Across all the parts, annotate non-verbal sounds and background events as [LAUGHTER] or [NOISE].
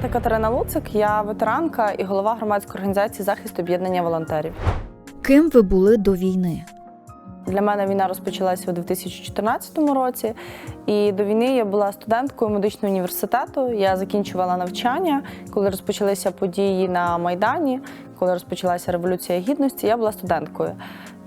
звати Катерина Луцик, я ветеранка і голова громадської організації захист об'єднання волонтерів. Ким ви були до війни? Для мене війна розпочалася у 2014 році, і до війни я була студенткою медичного університету. Я закінчувала навчання, коли розпочалися події на Майдані, коли розпочалася революція гідності. Я була студенткою.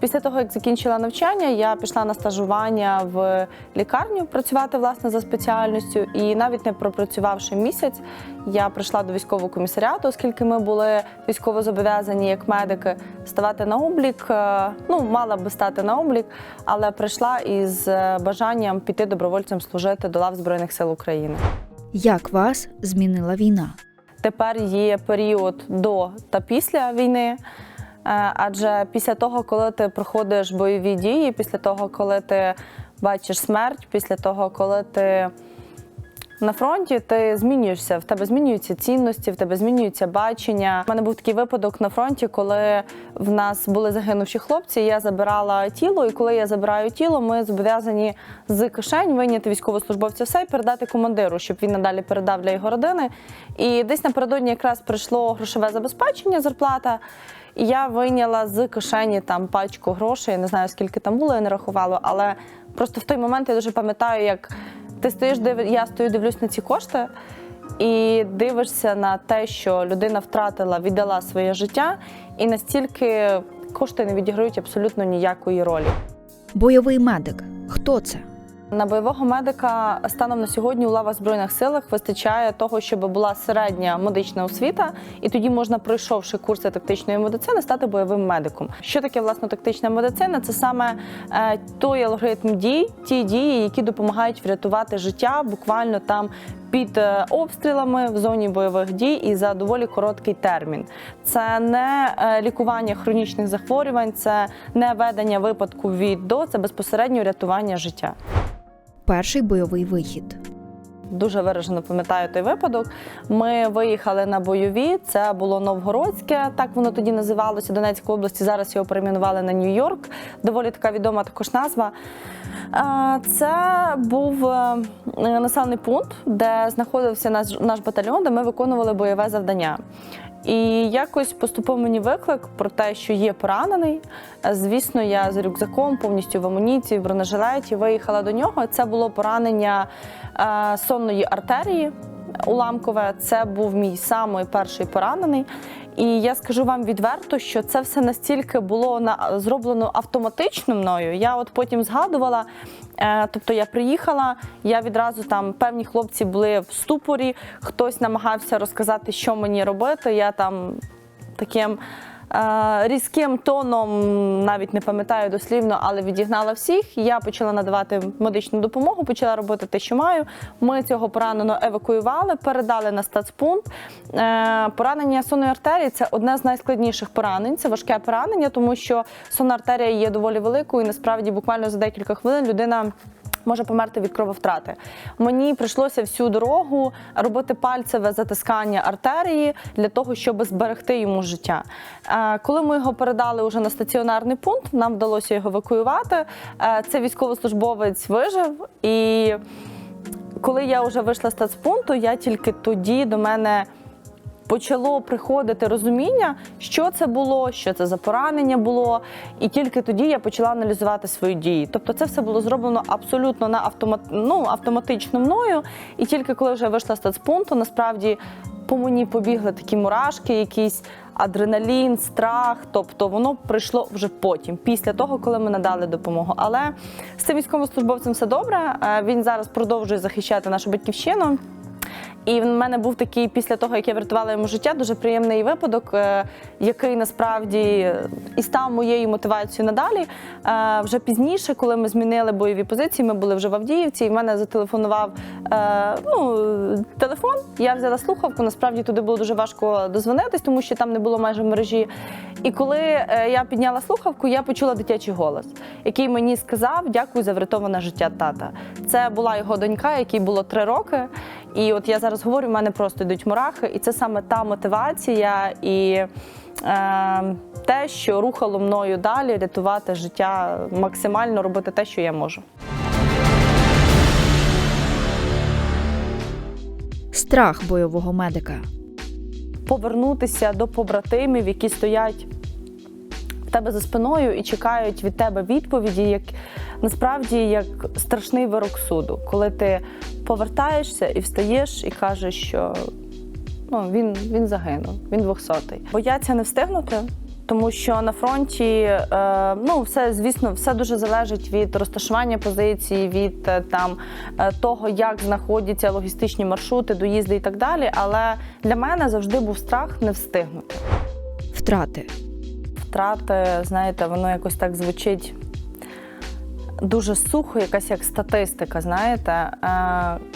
Після того, як закінчила навчання, я пішла на стажування в лікарню працювати власне за спеціальністю. І навіть не пропрацювавши місяць, я прийшла до військового комісаріату, оскільки ми були військово зобов'язані як медики ставати на облік. Е, Ну, мала би стати на облік, але прийшла із е, бажанням піти добровольцем служити до лав Збройних сил України. Як вас змінила війна? Тепер є період до та після війни. Е, Адже після того, коли ти проходиш бойові дії, після того, коли ти бачиш смерть, після того, коли ти на фронті, ти змінюєшся, в тебе змінюються цінності, в тебе змінюється бачення. У мене був такий випадок на фронті, коли в нас були загинувші хлопці. Я забирала тіло, і коли я забираю тіло, ми зобов'язані з кишень вийняти військовослужбовця все і передати командиру, щоб він надалі передав для його родини. І десь напередодні якраз прийшло грошове забезпечення, зарплата. І я вийняла з кишені там пачку грошей. Не знаю, скільки там було, я не рахувала, але просто в той момент я дуже пам'ятаю, як ти стоїш, див... я стою, дивлюсь на ці кошти. І дивишся на те, що людина втратила, віддала своє життя, і настільки кошти не відіграють абсолютно ніякої ролі. Бойовий медик. Хто це? На бойового медика станом на сьогодні у лавах збройних силах вистачає того, щоб була середня медична освіта, і тоді можна, пройшовши курси тактичної медицини, стати бойовим медиком. Що таке власне тактична медицина? Це саме е, той алгоритм дій, ті дії, які допомагають врятувати життя буквально там. Під е, обстрілами в зоні бойових дій і за доволі короткий термін. Це не е, лікування хронічних захворювань, це не ведення випадку від до, це безпосередньо рятування життя. Перший бойовий вихід. Дуже виражено пам'ятаю той випадок. Ми виїхали на бойові. Це було Новгородське, так воно тоді називалося Донецької області. Зараз його перейменували на Нью-Йорк. Доволі така відома також назва. Це був е, населений пункт, де знаходився наш батальйон, де ми виконували бойове завдання. І якось поступив мені виклик про те, що є поранений. Звісно, я з рюкзаком повністю в амуніції, в бронежилеті виїхала до нього. Це було поранення е, сонної артерії уламкове. Це був мій самий перший поранений. І я скажу вам відверто, що це все настільки було на зроблено автоматично мною. Я от потім згадувала. Е, тобто я приїхала, я відразу там певні хлопці були в ступорі, хтось намагався розказати, що мені робити. Я там таким різким тоном, навіть не пам'ятаю дослівно, але відігнала всіх. Я почала надавати медичну допомогу, почала робити те, що маю. Ми цього поранено евакуювали, передали на стацпункт. Е, Поранення сонної артерії це одне з найскладніших поранень. Це важке поранення, тому що сонна артерія є доволі великою, і насправді буквально за декілька хвилин людина. Може померти від крововтрати. Мені прийшлося всю дорогу робити пальцеве затискання артерії для того, щоб зберегти йому життя. Е, Коли ми його передали вже на стаціонарний пункт, нам вдалося його евакуювати. Е, Це військовослужбовець вижив і коли я вже вийшла з стацпункту, я тільки тоді до мене почало приходити розуміння, що це було, що це за поранення було, і тільки тоді я почала аналізувати свої дії. Тобто, це все було зроблено абсолютно на автомат... ну, автоматично мною. І тільки коли вже вийшла з стацпункту, насправді по мені побігли такі мурашки, якісь адреналін, страх. Тобто воно прийшло вже потім, після того, коли ми надали допомогу. Але з цим військовослужбовцем все добре. Е, Він зараз продовжує захищати нашу батьківщину. І в мене був такий після того, як я врятувала йому життя, дуже приємний випадок, е, який насправді і став моєю мотивацією надалі. Е, Вже пізніше, коли ми змінили бойові позиції, ми були вже в Авдіївці, і в мене зателефонував е, ну, телефон. Я взяла слухавку. Насправді туди було дуже важко дозвонитись, тому що там не було майже мережі. І коли я підняла слухавку, я почула дитячий голос, який мені сказав дякую за врятоване життя тата. Це була його донька, якій було три роки. І от я зараз говорю, в мене просто йдуть мурахи, і це саме та мотивація і е, те, що рухало мною далі, рятувати життя, максимально робити те, що я можу. Страх бойового медика. повернутися до побратимів, які стоять в тебе за спиною і чекають від тебе відповіді, як насправді як страшний вирок суду, коли ти повертаєшся і встаєш і кажеш, що ну, він, він загинув, він двохсотий. Бояться не встигнути. Тому що на фронті е, ну все звісно, все дуже залежить від розташування позиції, від е, там е, того, як знаходяться логістичні маршрути, доїзди і так далі. Але для мене завжди був страх не встигнути. Втрати. Втрати, знаєте, воно якось так звучить дуже сухо, якась як статистика. Знаєте, е,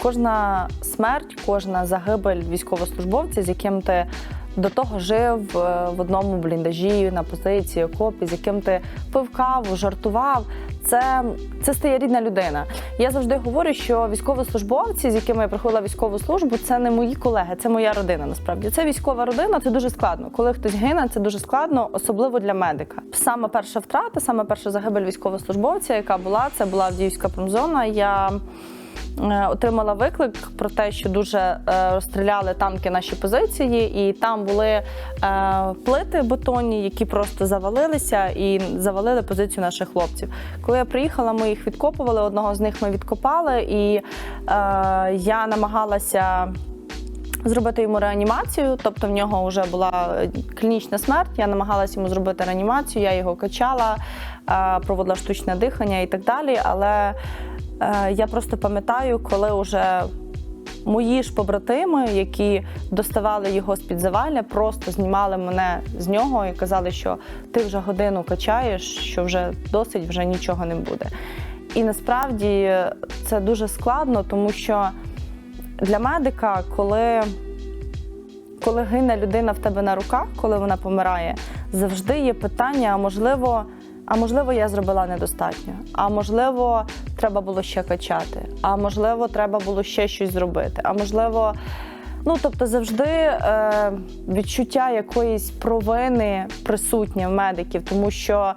кожна смерть, кожна загибель військовослужбовця, з яким ти до того жив е, в одному бліндажі на позиції окопі, з яким ти пив каву, жартував. Це, це стає рідна людина. Я завжди говорю, що військовослужбовці, з якими я проходила військову службу, це не мої колеги, це моя родина. Насправді це військова родина. Це дуже складно. Коли хтось гине, це дуже складно, особливо для медика. Саме перша втрата, саме перша загибель військовослужбовця, яка була, це була Авдіївська промзона. Я отримала виклик про те, що дуже е, розстріляли танки наші позиції, і там були е, плити бетонні, які просто завалилися і завалили позицію наших хлопців. Коли я приїхала, ми їх відкопували. Одного з них ми відкопали, і е, я намагалася. Зробити йому реанімацію, тобто в нього вже була е, клінічна смерть. Я намагалася йому зробити реанімацію, я його качала, е, проводила штучне дихання і так далі. Але е, я просто пам'ятаю, коли вже мої ж побратими, які доставали його з-під завалля, просто знімали мене з нього і казали, що ти вже годину качаєш, що вже досить, вже нічого не буде. І насправді це дуже складно, тому що для медика, коли, коли гине людина в тебе на руках, коли вона помирає, завжди є питання, а можливо, а можливо, я зробила недостатньо, а можливо, треба було ще качати, а можливо, треба було ще щось зробити, а можливо. Ну, тобто завжди е, відчуття якоїсь провини присутнє в медиків, тому що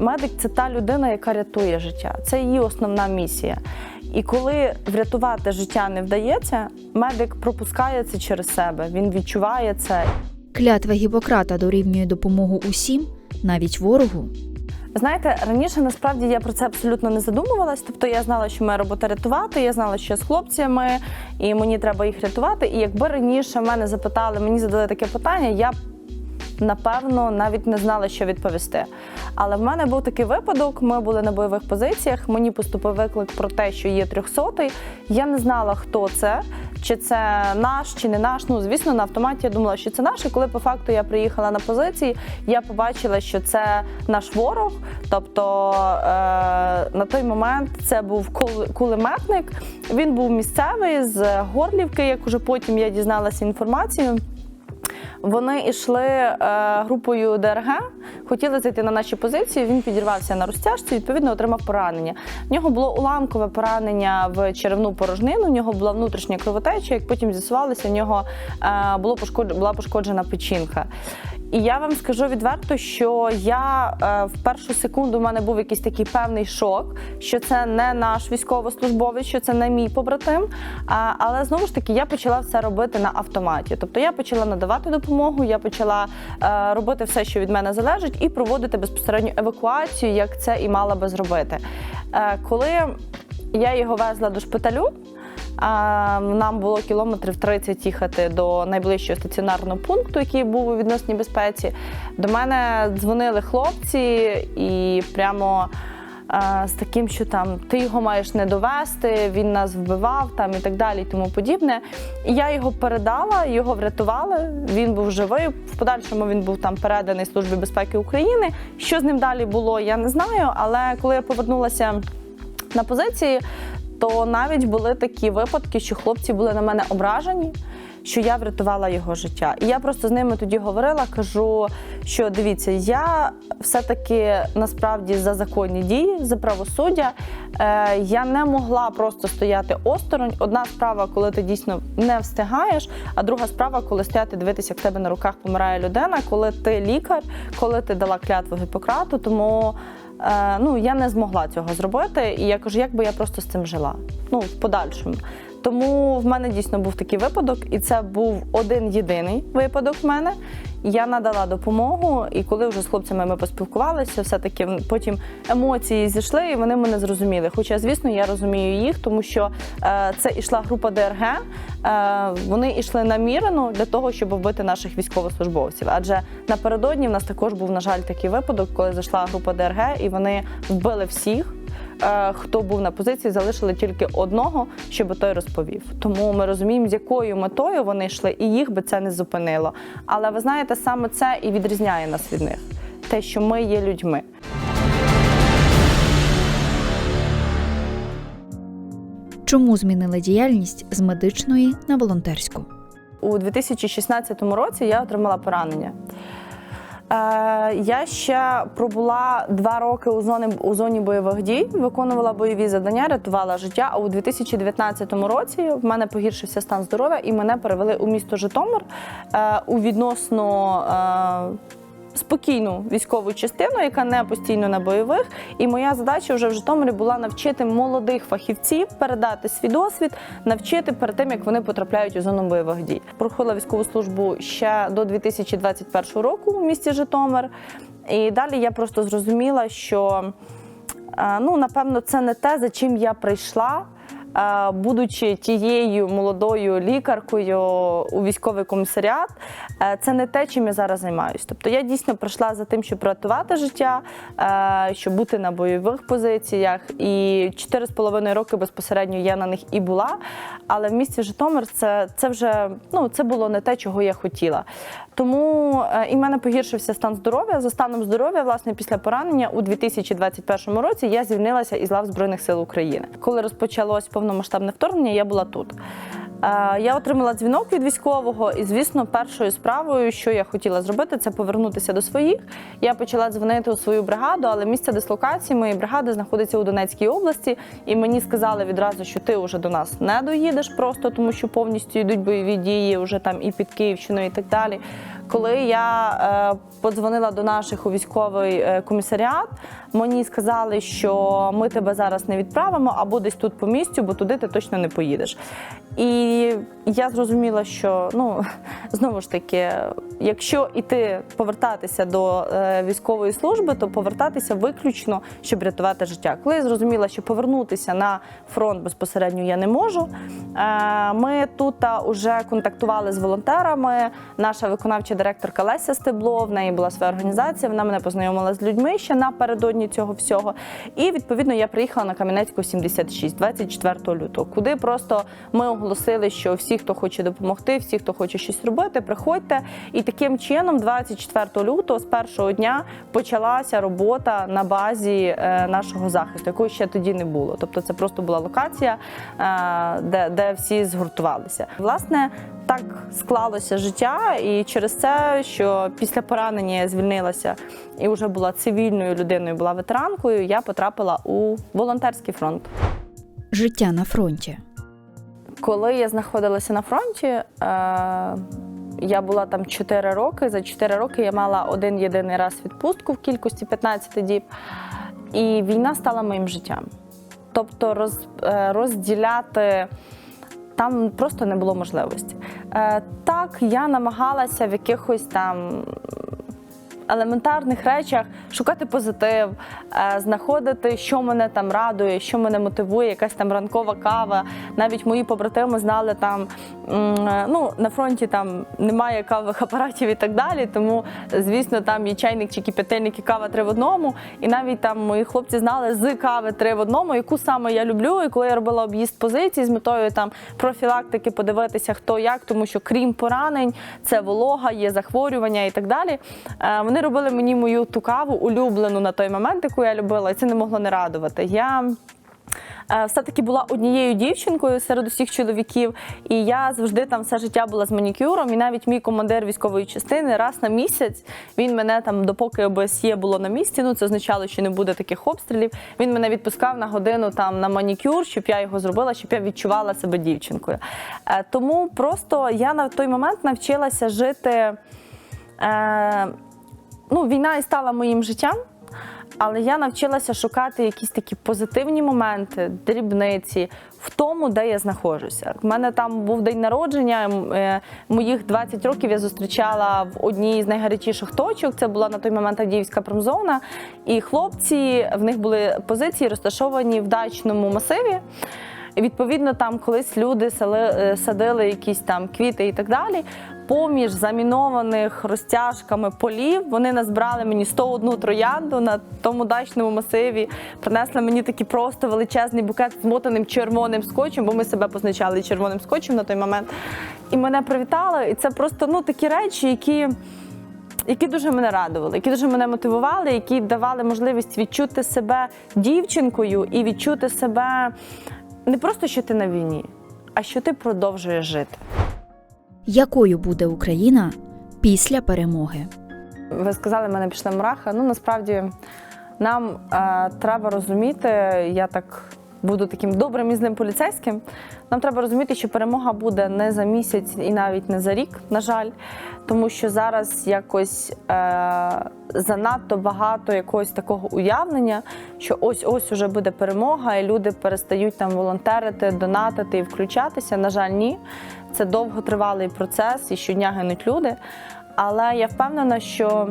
медик це та людина, яка рятує життя. Це її основна місія. І коли врятувати життя не вдається, медик пропускає це через себе. Він відчуває це. Клятва Гіппократа дорівнює допомогу усім, навіть ворогу. Знаєте, раніше насправді я про це абсолютно не задумувалась. Тобто я знала, що моя робота рятувати, я знала, що я з хлопцями, і мені треба їх рятувати. І якби раніше мене запитали, мені задали таке питання, я б напевно навіть не знала, що відповісти. Але в мене був такий випадок. Ми були на бойових позиціях. Мені поступив виклик про те, що є трьохсотий. Я не знала, хто це, чи це наш, чи не наш. Ну, звісно, на автоматі я думала, що це наш. І коли по факту я приїхала на позиції, я побачила, що це наш ворог. Тобто е- на той момент це був кулеметник. Він був місцевий з Горлівки, як уже потім я дізналася інформацію. Вони йшли е, групою ДРГ, хотіли зайти на наші позиції. Він підірвався на розтяжці, відповідно отримав поранення. В нього було уламкове поранення в черевну порожнину. В нього була внутрішня кровотеча. Як потім з'ясувалося, в нього е, було пошкоджена, була пошкоджена печінка. І я вам скажу відверто, що я е, в першу секунду в мене був якийсь такий певний шок, що це не наш військовослужбовець, що це не мій побратим. А, але знову ж таки я почала все робити на автоматі. Тобто я почала надавати допомогу, я почала е, робити все, що від мене залежить, і проводити безпосередньо евакуацію, як це і мала би зробити. Е, коли я його везла до шпиталю. Нам було кілометрів 30 їхати до найближчого стаціонарного пункту, який був у відносній безпеці. До мене дзвонили хлопці і прямо з таким, що там ти його маєш не довести, він нас вбивав там і так далі, і тому подібне. І я його передала, його врятували. Він був живий. В подальшому він був там переданий Службі безпеки України. Що з ним далі було, я не знаю. Але коли я повернулася на позиції, то навіть були такі випадки, що хлопці були на мене ображені, що я врятувала його життя. І я просто з ними тоді говорила, кажу, що дивіться, я все-таки насправді за законні дії, за правосуддя. Е, я не могла просто стояти осторонь. Одна справа, коли ти дійсно не встигаєш, а друга справа, коли стояти дивитися, як тебе на руках помирає людина, коли ти лікар, коли ти дала клятву Гіппократу. Тому ну, я не змогла цього зробити. І я кажу, як би я просто з цим жила. Ну, в подальшому. Тому в мене дійсно був такий випадок, і це був один єдиний випадок в мене. Я надала допомогу, і коли вже з хлопцями ми поспілкувалися, все-таки потім емоції зійшли, і вони мене зрозуміли. Хоча, звісно, я розумію їх, тому що е, це йшла група ДРГ. Е, вони йшли намірено для того, щоб вбити наших військовослужбовців. Адже напередодні в нас також був, на жаль, такий випадок, коли зайшла група ДРГ, і вони вбили всіх. Е, Хто був на позиції, залишили тільки одного, щоб той розповів. Тому ми розуміємо, з якою метою вони йшли, і їх би це не зупинило. Але ви знаєте, саме це і відрізняє нас від них, те, що ми є людьми. Чому змінили діяльність з медичної на волонтерську? У 2016 році я отримала поранення. Е, я ще пробула два роки у зоні, у зоні бойових дій, виконувала бойові завдання, рятувала життя. А у 2019 році в мене погіршився стан здоров'я і мене перевели у місто Житомир е, у відносно. Спокійну військову частину, яка не постійно на бойових, і моя задача вже в Житомирі була навчити молодих фахівців передати свій досвід, навчити перед тим, як вони потрапляють у зону бойових дій. Проходила військову службу ще до 2021 року у місті Житомир. І далі я просто зрозуміла, що е, ну напевно це не те, за чим я прийшла. Е, Будучи тією молодою лікаркою у військовий комісаріат, е, це не те, чим я зараз займаюся. Тобто я дійсно прийшла за тим, щоб рятувати життя, е, щоб бути на бойових позиціях. І 4,5 роки безпосередньо я на них і була. Але в місті Житомир це, це вже ну, це було не те, чого я хотіла. Тому і в мене погіршився стан здоров'я. За станом здоров'я, власне, після поранення у 2021 році я звільнилася із лав Збройних сил України. Коли розпочалось повномасштабне вторгнення, я була тут. Е, Я отримала дзвінок від військового, і звісно, першою справою, що я хотіла зробити, це повернутися до своїх. Я почала дзвонити у свою бригаду, але місце дислокації моєї бригади знаходиться у Донецькій області, і мені сказали відразу, що ти вже до нас не доїдеш просто, тому що повністю йдуть бойові дії вже там і під Київщиною, і так далі. Коли я е, подзвонила до наших у військовий е, комісаріат, мені сказали, що ми тебе зараз не відправимо або десь тут по місцю, бо туди ти точно не поїдеш. І я зрозуміла, що ну [LAUGHS] знову ж таки, якщо іти повертатися до е, військової служби, то повертатися виключно, щоб рятувати життя. Коли я зрозуміла, що повернутися на фронт безпосередньо я не можу. Ми тут вже контактували з волонтерами. Наша виконавча директорка Леся Стебло, в неї була своя організація. Вона мене познайомила з людьми ще напередодні цього всього. І відповідно я приїхала на Кам'янецьку 76, 24 лютого, куди просто ми оголосили, що всі, хто хоче допомогти, всі, хто хоче щось робити, приходьте. І таким чином, 24 лютого, з першого дня почалася робота на базі е, нашого захисту, якої ще тоді не було. Тобто, це просто була локація, е, де, де всі згуртувалися. Власне. Так склалося життя, і через це, що після поранення я звільнилася і вже була цивільною людиною, була ветеранкою, я потрапила у волонтерський фронт. Життя на фронті. Коли я знаходилася на фронті, е, я була там 4 роки. За 4 роки я мала один єдиний раз відпустку в кількості 15 діб, і війна стала моїм життям. Тобто роз, е, розділяти там просто не було можливості. Е, так, я намагалася в якихось там елементарних речах шукати позитив, е, знаходити, що мене там радує, що мене мотивує, якась там ранкова кава. Навіть мої побратими знали там, е, ну на фронті там немає кавових апаратів і так далі. Тому, звісно, там є чайник чи кипятильник і кава три в одному. І навіть там мої хлопці знали з кави три в одному, яку саме я люблю. І коли я робила об'їзд позицій з метою там профілактики, подивитися, хто як, тому що крім поранень, це волога, є захворювання і так далі. Вони робили мені мою ту каву улюблену на той момент, яку я любила, і це не могло не радувати. Я е, все-таки була однією дівчинкою серед усіх чоловіків, і я завжди там все життя була з манікюром. І навіть мій командир військової частини раз на місяць він мене там, допоки ОБСЄ було на місці, ну це означало, що не буде таких обстрілів. Він мене відпускав на годину там на манікюр, щоб я його зробила, щоб я відчувала себе дівчинкою. Е, Тому просто я на той момент навчилася жити. Е, ну, війна і стала моїм життям. Але я навчилася шукати якісь такі позитивні моменти, дрібниці в тому, де я знаходжуся. У мене там був день народження. е, Моїх 20 років я зустрічала в одній з найгарячіших точок. Це була на той момент Авдіївська промзона. І хлопці в них були позиції розташовані в дачному масиві. І, Відповідно, там колись люди сали- е, садили якісь там квіти і так далі. Поміж замінованих розтяжками полів вони назбирали мені 101 троянду на тому дачному масиві. Принесли мені такий просто величезний букет з мотаним червоним скотчем, бо ми себе позначали червоним скотчем на той момент. І мене привітали. І це просто ну такі речі, які. Які дуже мене радували, які дуже мене мотивували, які давали можливість відчути себе дівчинкою і відчути себе не просто, що ти на війні, а що ти продовжуєш жити. Якою буде Україна після перемоги? Ви сказали, мене пішла мураха. Ну насправді нам е, треба розуміти, я так буду таким добрим і злим поліцейським. Нам треба розуміти, що перемога буде не за місяць і навіть не за рік, на жаль, тому що зараз якось е, занадто багато якогось такого уявлення, що ось ось уже буде перемога, і люди перестають там волонтерити, донатити і включатися. На жаль, ні. Це довготривалий процес, і щодня гинуть люди. Але я впевнена, що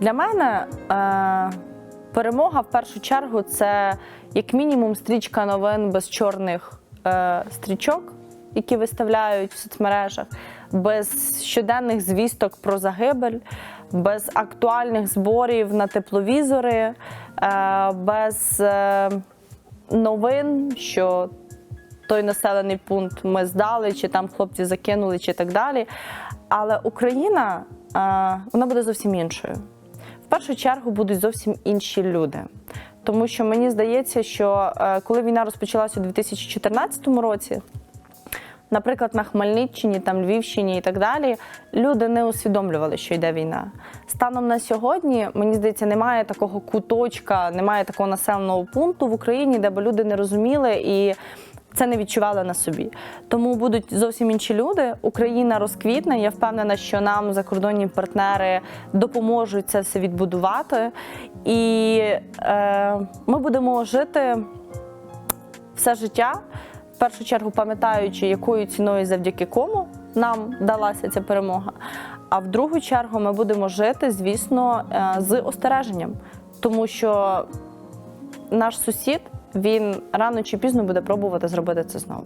для мене е, перемога в першу чергу це як мінімум стрічка новин без чорних е, стрічок, які виставляють в соцмережах, без щоденних звісток про загибель, без актуальних зборів на тепловізори, е, без е, новин, що той населений пункт ми здали, чи там хлопці закинули, чи так далі. Але Україна е, вона буде зовсім іншою. Першу чергу будуть зовсім інші люди. Тому що мені здається, що е, коли війна розпочалася у 2014 році, наприклад, на Хмельниччині, там Львівщині і так далі, люди не усвідомлювали, що йде війна. Станом на сьогодні, мені здається, немає такого куточка, немає такого населеного пункту в Україні, де б люди не розуміли і. Це не відчували на собі. Тому будуть зовсім інші люди. Україна розквітне. Я впевнена, що нам закордонні партнери допоможуть це все відбудувати. І е, ми будемо жити все життя, в першу чергу пам'ятаючи, якою ціною завдяки кому нам далася ця перемога. А в другу чергу ми будемо жити, звісно, е, з остереженням, тому що наш сусід він рано чи пізно буде пробувати зробити це знову.